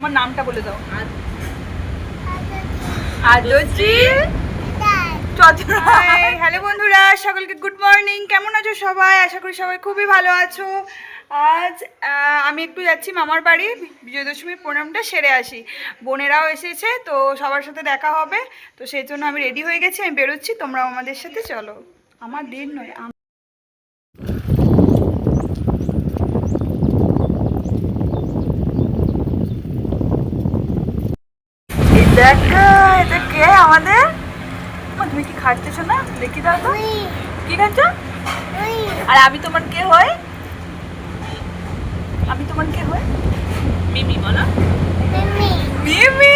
তোমার নামটা বলে দাও। হ্যালো বন্ধুরা সকলকে গুড মর্নিং কেমন আছো সবাই? আশা করি সবাই খুবই ভালো আছো। আজ আমি একটু যাচ্ছি মামার বাড়ি বিজয়দশমীর প্রণামটা সেরে আসি। বোনেরাও এসেছে তো সবার সাথে দেখা হবে। তো সেই জন্য আমি রেডি হয়ে গেছি আমি বেরোচ্ছি তোমরাও আমাদের সাথে চলো। আমার দিন নয় আম- এই দেখো এটা কে আমাদের? তুমি কি খাচ্ছো না? দেখি দাও তো। কি খাচ্ছ? আর আমি তোমার কে হই? আমি তোমার কে হই? মিমি বলো। মিমি।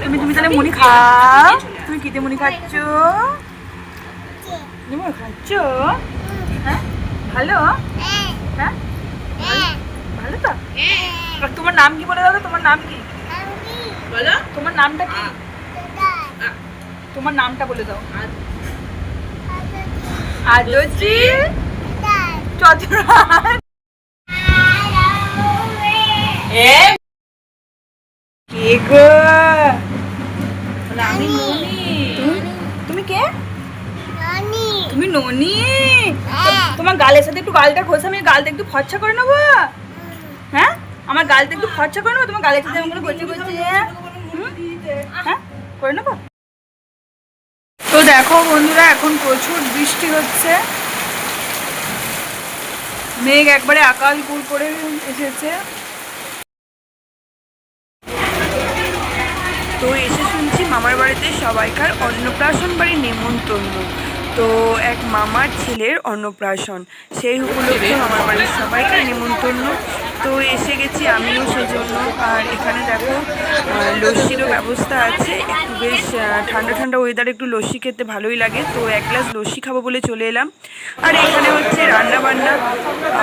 তুমি তুমি তাহলে মুড়ি খাও। তুমি কিতে মুড়ি খাচ্ছ? তুমি খাচ্ছ? হ্যাঁ? ভালো? হ্যাঁ। ভালো তো? তোমার নাম কি বলে দাও তোমার নাম কি? বলো। তোমার নামটা কি? তোমার নামটা বলে দাও। আদর্জি চতুরা কে গো? আমি তুমি? কে? তুমি ননি? তোমার গালের সাথে একটু গালটা ঘষে আমি গালটা একটু ফর্চা করে নেব? হ্যাঁ? আমার গালটা একটু খরচা করে নেব? তোমার গালের সাথে আমি হ্যাঁ? করে নেব? তো দেখো বন্ধুরা, এখন প্রচুর বৃষ্টি হচ্ছে। মেঘ একবারে আকাল কুল করে এসেছে। তো এসে শুনছি মামার বাড়িতে সবাইকার অন্নপ্রাশন বাড়ি নেমন্তন্ন তো এক মামার ছেলের অন্নপ্রাশন। সেই উপলক্ষে আমার বাড়ির সবাইকে নেমন্তন্ন তো এসে গেছি আমিও সেজন্য। আর এখানে দেখো লস্যিরও ব্যবস্থা আছে। একটু বেশ ঠান্ডা ঠান্ডা ওয়েদারে একটু লস্যি খেতে ভালোই লাগে। তো এক গ্লাস লস্যি খাব বলে চলে এলাম। আর এখানে হচ্ছে রান্না বান্না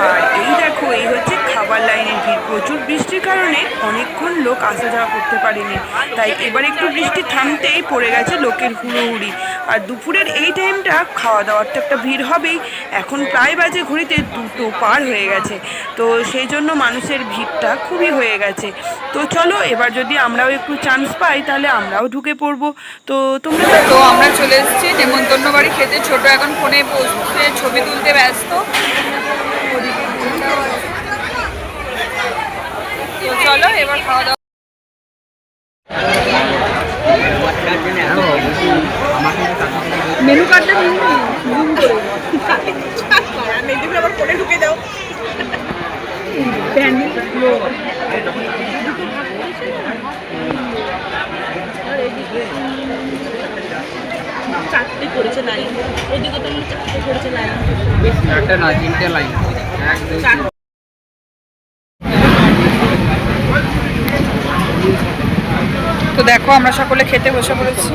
আর এই দেখো, এই হচ্ছে খাবার লাইনের ভিড়। প্রচুর বৃষ্টির কারণে অনেকক্ষণ লোক আসা যাওয়া করতে পারেনি। তাই এবার একটু বৃষ্টি থামতেই পড়ে গেছে লোকের হুড়োহুড়ি। আর দুপুরের এই টাইমটা খাওয়া দাওয়ার তো একটা ভিড় হবেই। এখন প্রায় বাজে ঘড়িতে দুটো পার হয়ে গেছে। তো সেই জন্য মানুষের ভিড়টা খুবই হয়ে গেছে। তো চলো, এবার যদি আমরাও একটু চান্স পাই, তাহলে আমরাও ঢুকে পড়ব। তো তোমরা তো আমরা চলে এসেছি নেমন্তন্ন বাড়ি খেতে। ছোট এখন ফোনে বসতে ছবি তুলতে ব্যস্ত। চলো, এবার খাওয়া দাওয়া মেনু কার্ডটা জুম করে। আবার ফোনে ঢুকে দাও চারটে করেছে লাইন ওদিকে তো চারটে করেছে লাইন একটা না তিনটে লাইন এক দুই তো দেখো আমরা সকলে খেতে বসে পড়েছি।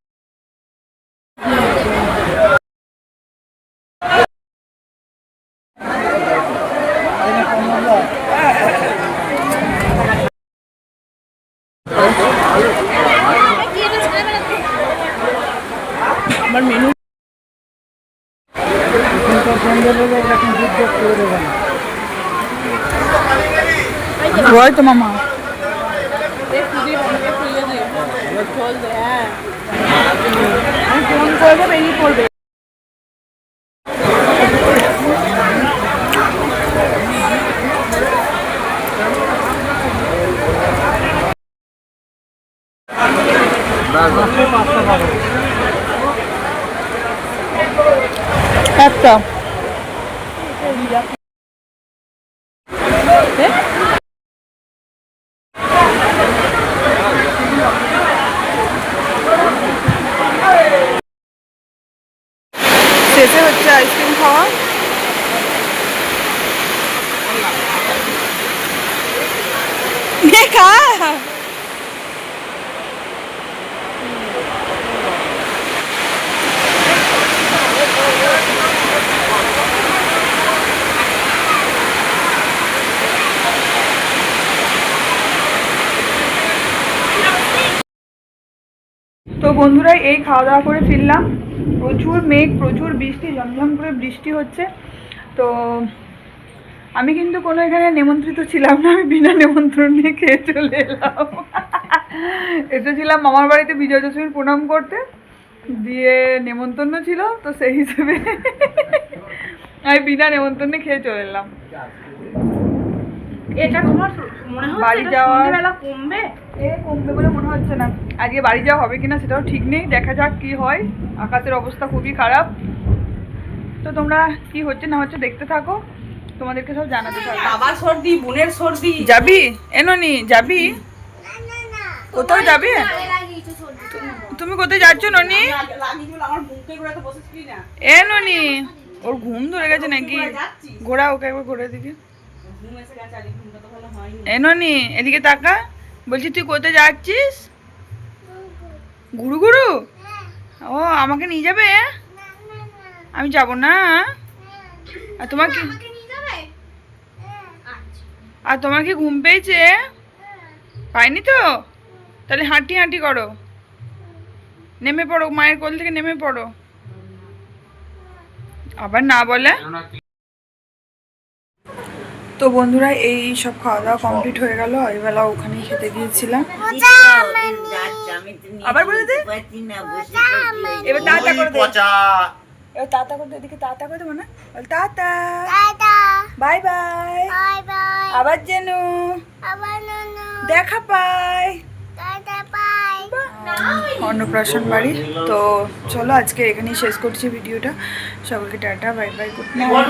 আমার মেনু হয় তো মামা। ফোন করব বেরিয়ে পড়বে। একটা। শেষে হচ্ছে আইসক্রিম খাওয়া নে খা বন্ধুরা এই খাওয়া দাওয়া করে ফিরলাম। প্রচুর মেঘ, প্রচুর বৃষ্টি, ঝমঝম করে বৃষ্টি হচ্ছে। তো আমি কিন্তু কোনো এখানে নিমন্ত্রিত ছিলাম না, আমি বিনা নিমন্ত্রণে খেয়ে চলে এলাম। এসেছিলাম মামার বাড়িতে বিজয় দশমীর প্রণাম করতে। দিয়ে নেমন্তন্ন ছিল, তো সেই হিসেবে আমি বিনা নেমন্তন্নে খেয়ে চলে এলাম। এটা তোমার মনে হয় বাড়ি যাওয়ার- সন্ধ্যেবেলা কমবে? এ কমবে বলে মনে হচ্ছে না। আজকে বাড়ি যাওয়া হবে কিনা সেটাও ঠিক নেই দেখা যাক কি হয়। আকাশের অবস্থা খুবই খারাপ। তো তোমরা কি হচ্ছে না হচ্ছে দেখতে থাকো তোমাদেরকে সব জানাতে থাকো। বাবার সর্দি বোনের সর্দি। যাবি? এননি যাবি? কোথাও যাবি? তুমি কোথায় যাচ্ছ ননি? এ ননি ওর ঘুম ধরে গেছে নাকি? ঘোরা ওকে একবার ঘোরা দিকে ঘুম এসে গেছে আর এই ঘুমটা তো ভালো হয়নি এ ননি এদিকে তাকা। বলছি, তুই কোথায় যাচ্ছিস? গুরু গুরু ও, আমাকে নিয়ে যাবে? আমি যাব না। আর তোমার কি আর তোমার কি ঘুম পেয়েছে? পাইনি তো? তাহলে হাঁটি হাঁটি করো। নেমে পড়ো, মায়ের কোল থেকে নেমে পড়ো। আবার না বলে। তো বন্ধুরা এই সব খাওয়া দাওয়া কমপ্লিট হয়ে গেল। বেলা ওখানেই খেতে গিয়েছিলাম। আবার বলে দে। এবার টাটা করে দে। এবার টাটা করে এদিকে টাটা করে দেবো না বল টাটা। Bye by. আবার যেন দেখা পাই। অন্নপ্রাশন বাড়ি। তো চলো আজকে এখানেই শেষ করছি ভিডিওটা। সকলকে tata bye bye good night.